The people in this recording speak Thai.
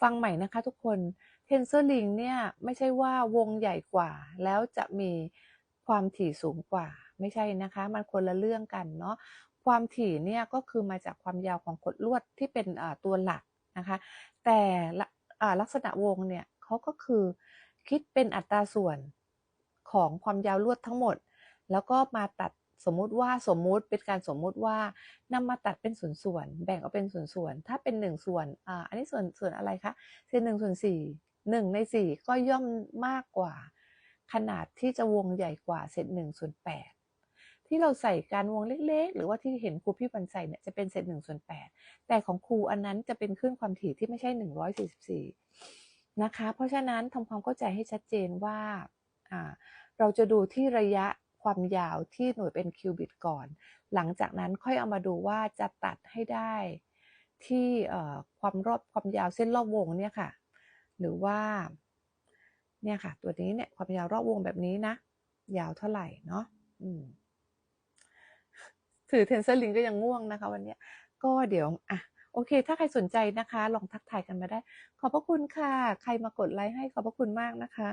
ฟังใหม่นะคะทุกคน TensorLink เนี่ยไม่ใช่ว่าวงใหญ่กว่า แล้วจะมีความถี่สูงกว่า ไม่ใช่นะคะ มันคนละเรื่องกันเนาะความถี่เนี่ยก็คือมาจากความยาวของกดลวดที่เป็นตัวหลักนะคะ แต่ลักษณะวงเนี่ยเขาก็คือคิดเป็นอัตราส่วนของความยาวลวดทั้งหมด แล้วก็มาตัด สมมุติว่าสมมุติเป็นการสมมุติว่านำมาตัดเป็นส่วนๆแบ่งออกเป็นส่วนๆถ้าเป็นหนึ่งส่วนอ่าอันนี้ส่วนส่วนอะไรคะเศษหนึ่งส่วนสี่หนึ่งในสี่ก็ย่อมมากกว่า ขนาดที่จะวงใหญ่กว่าเศษหนึ่งส่วนแปดที่เราใส่การวงเล็ก ๆ หรือว่าที่เห็นครูพี่บันใส่เนี่ยจะเป็นเศษหนึ่งส่วนแปดแต่ของครูอันนั้นจะเป็นคลื่นความถี่ที่ไม่ใช่หนึ่งร้อยสี่สิบสี่นะคะ เพราะฉะนั้นทำความเข้าใจให้ชัดเจนว่าอ่าเราจะดูที่ระยะ ความยาวที่หน่วยเป็นคิวบิตก่อน หลังจากนั้นค่อยเอามาดูว่าจะตัดให้ได้ที่ความรอบความยาวเส้นรอบวงเนี่ยค่ะ หรือว่าเนี่ยค่ะ ตัวนี้เนี่ยความยาวรอบวงแบบนี้นะ ยาวเท่าไหร่เนาะถือเทนเซอร์ลิงก็ยังง่วงนะคะ วันนี้ก็เดี๋ยวอะโอเค ถ้าใครสนใจนะคะ ลองทักทายกันมาได้ ขอบพระคุณค่ะ ใครมากดไลค์ให้ขอบพระคุณมากนะคะ